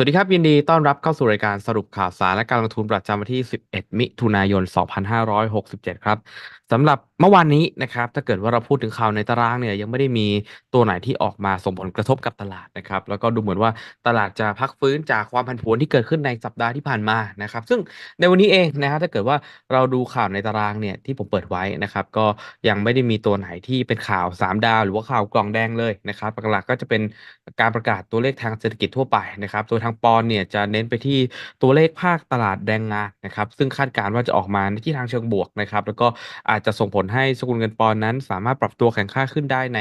สวัสดีครับ ยินดีต้อนรับเข้าสู่รายการสรุปข่าวสารและการลงทุนประจำวันที่ 11 มิถุนายน 2567 ครับสำหรับเมื่อวานนี้นะครับ ถ้าเกิดว่าเราพูดถึงข่าวในตารางเนี่ยยังไม่ได้มีตัวไหนที่ออกมาส่งผลกระทบกับตลาดนะครับ แล้วก็ดูเหมือนว่าตลาดจะพักฟื้นจากความผันผวนที่เกิดขึ้นในสัปดาห์ที่ผ่านมานะครับ ซึ่งในวันนี้เองนะฮะถ้าเกิดว่าเราดูข่าวในตารางเนี่ยที่ผมเปิดไว้นะครับ ก็ยังไม่ได้มีตัวไหนที่เป็นข่าว 3 ดาว หรือว่าข่าวกล่องแดงเลยนะครับหลักๆก็จะเป็นการประกาศตัวเลขทางเศรษฐกิจทั่วไปนะครับโดยทางปอนเนี่ยจะเน้นไปที่ตัวเลขภาคตลาดแรงงานนะครับ ซึ่งคาดการณ์ว่าจะออกมาในทิศทางเชิงบวกนะครับ แล้วก็อาจจะส่งผลให้สกุลเงินปอนนั้น สามารถปรับตัวแข็งค่าขึ้นได้ใน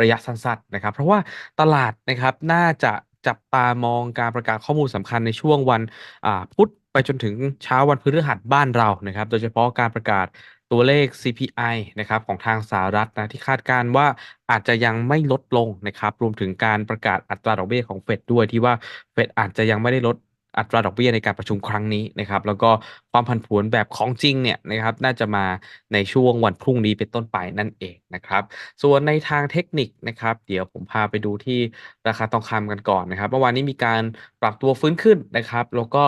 ระยะสั้นๆนะครับ เพราะว่าตลาดนะครับน่าจะจับตามองการประกาศข้อมูลสำคัญในช่วงวันอ่าพุธไปจนถึงเช้าวันพฤหัสบ้านเรานะครับ โดยเฉพาะการประกาศ ตัวเลข CPI นะครับของทางสหรัฐนะที่คาดการว่าอาจจะยังไม่ลดลงนะครับรวมถึงการประกาศอัตราดอกเบี้ยของเฟดด้วยที่ว่าเฟดอาจจะยังไม่ได้ลดอัตราดอกเบี้ยในการประชุมครั้งนี้นะครับแล้วก็ความผันผวนแบบของจริงเนี่ยนะครับน่าจะมาในช่วงวันพรุ่งนี้เป็นต้นไปนั่นเองนะครับส่วนในทางเทคนิคนะครับเดี๋ยวผมพาไปดูที่ราคาทองคำกันก่อนนะครับเมื่อวานนี้มีการปรับตัวฟื้นขึ้นนะครับ แล้วก็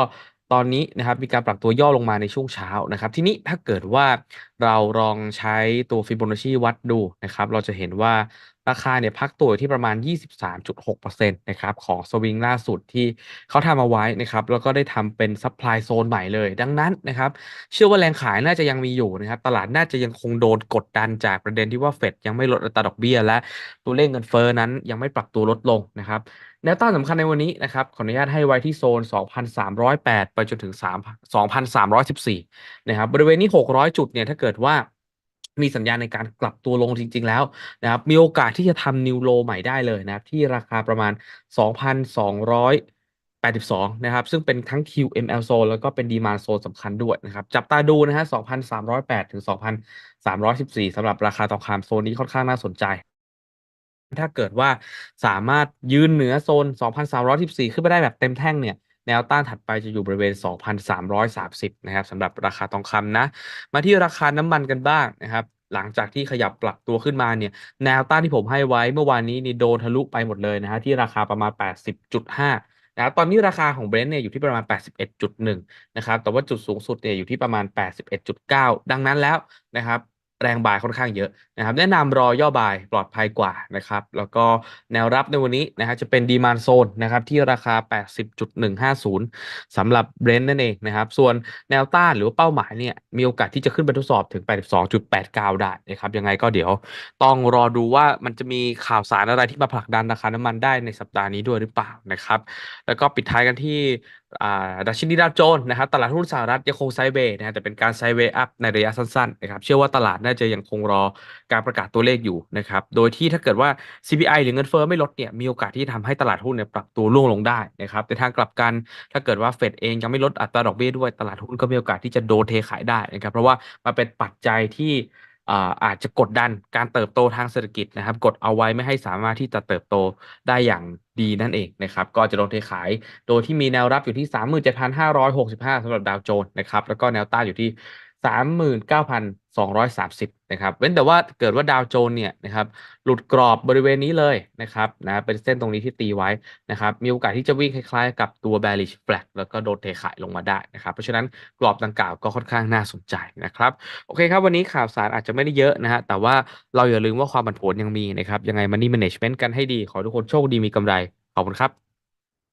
ตอนนี้นะครับมีการปรับตัวย่อลงมาในช่วงเช้านะครับ ทีนี้ถ้าเกิดว่าเราลองใช้ตัวฟิโบนัชชีวัดดูนะครับ เราจะเห็นว่า ราคาเนี่ยพักตัวที่ประมาณ 23.6%นะครับของสวิงล่าสุดที่เขาทำเอาไว้นะครับแล้วก็ได้ทำเป็นซัพพลายโซนใหม่เลย ดังนั้นนะครับเชื่อว่าแรงขายน่าจะยังมีอยู่นะครับตลาดน่าจะยังคงโดนกดดันจากประเด็นที่ว่าเฟดยังไม่ลดอัตราดอกเบี้ย และตัวเลขเงินเฟอ้อนั้นยังไม่ปรับตัวลดลงนะครับแนวต้านสำคัญในวันนี้นะครับขออนุญาตให้ไว้ที่โซน 2,308 ไปจนถึง 3 2,314 นะครับบริเวณนี้ 600 จุดเนี่ยถ้าเกิดว่า มีสัญญาณในการกลับตัวลงจริง ๆ แล้วนะครับ มีโอกาสที่จะทำนิวโลใหม่ได้เลยนะครับ ที่ราคาประมาณ 2,282 นะครับ ซึ่งเป็นทั้ง QML zone แล้วก็เป็น Demand zone สำคัญด้วยนะครับ จับตาดูนะฮะ 2,308 ถึง 2,314สำหรับราคาทองคำโซนนี้ค่อนข้างน่าสนใจ ถ้าเกิดว่าสามารถยืนเหนือโซน 2,314 ขึ้นไปได้แบบเต็มแท่งเนี่ย แนวต้านถัดไปจะอยู่บริเวณ 2,330 นะครับสำหรับราคาทองคำนะ มาที่ราคาน้ำมันกันบ้างนะครับหลังจากที่ขยับปรับตัวขึ้นมาเนี่ยแนวต้านที่ผมให้ไว้เมื่อวานนี้นี่โดนทะลุไปหมดเลยนะฮะที่ราคาประมาณ 80.5นะครับตอนนี้ราคาของเบรนท์เนี่ยอยู่ที่ประมาณ 81.1 นะครับ แต่ว่าจุดสูงสุดเนี่ยอยู่ที่ประมาณ 81.9 ดังนั้นแล้วนะครับ แรงบายค่อนข้างเยอะนะครับแนะนำรอย่อบายปลอดภัยกว่านะครับแล้วก็แนวรับในวันนี้นะฮะจะเป็นดีมานโซนนะครับที่ราคา 80.150สำหรับเบรนท์นั่นเองนะครับส่วนแนวต้านหรือว่าเป้าหมายเนี่ยมีโอกาสที่จะขึ้นไปทดสอบถึง 82.89 ได้นะครับยังไงก็เดี๋ยวต้องรอดูว่ามันจะมีข่าวสารอะไรที่มาผลักดันราคาน้ำมันได้ในสัปดาห์นี้ด้วยหรือเปล่านะครับแล้วก็ปิดท้ายกันที่ ดัชนีดาวโจนส์นะครับตลาดหุ้นสหรัฐยังคงไซเวย์นะฮะแต่เป็นการไซเวย์อัพในระยะสั้นๆนะครับเชื่อว่าตลาดน่าจะยังคงรอการประกาศตัวเลขอยู่นะครับโดยที่ถ้าเกิดว่า CPI หรือเงินเฟ้อไม่ลดเนี่ยมีโอกาสที่ทำให้ตลาดหุ้นเนี่ยปรับตัวร่วงลงได้นะครับแต่ทางกลับกันถ้าเกิดว่าเฟดเองยังไม่ลดอัตราดอกเบี้ยด้วยตลาดหุ้นก็มีโอกาสที่จะโดนเทขายได้นะครับเพราะว่ามันเป็นปัจจัยที่ อาจจะกดดันการเติบโตทางเศรษฐกิจนะครับ กดเอาไว้ไม่ให้สามารถที่จะเติบโตได้อย่างดีนั่นเองนะครับ ก็จะลงเทขาย โดยที่มีแนวรับอยู่ที่ 37,565สำหรับดาวโจนส์นะครับ แล้วก็แนวต้านอยู่ที่ 39,230 นะครับ เว้นแต่ว่าเกิดว่าดาวโจนส์เนี่ยนะครับหลุดกรอบบริเวณนี้เลยนะครับนะเป็นเส้นตรงนี้ที่ตีไว้นะครับ มีโอกาสที่จะวิ่งคล้ายๆ กับตัว bearish flag แล้วก็โดนเทขายลงมาได้นะครับ เพราะฉะนั้นกรอบดังกล่าวก็ค่อนข้างน่าสนใจนะครับ โอเคครับ วันนี้ข่าวสารอาจจะไม่ได้เยอะนะฮะ แต่ว่าเราอย่าลืมว่าความผันผวนยังมีนะครับ ยังไง money management กันให้ดี ขอทุกคนโชคดีมีกำไร ขอบคุณครับ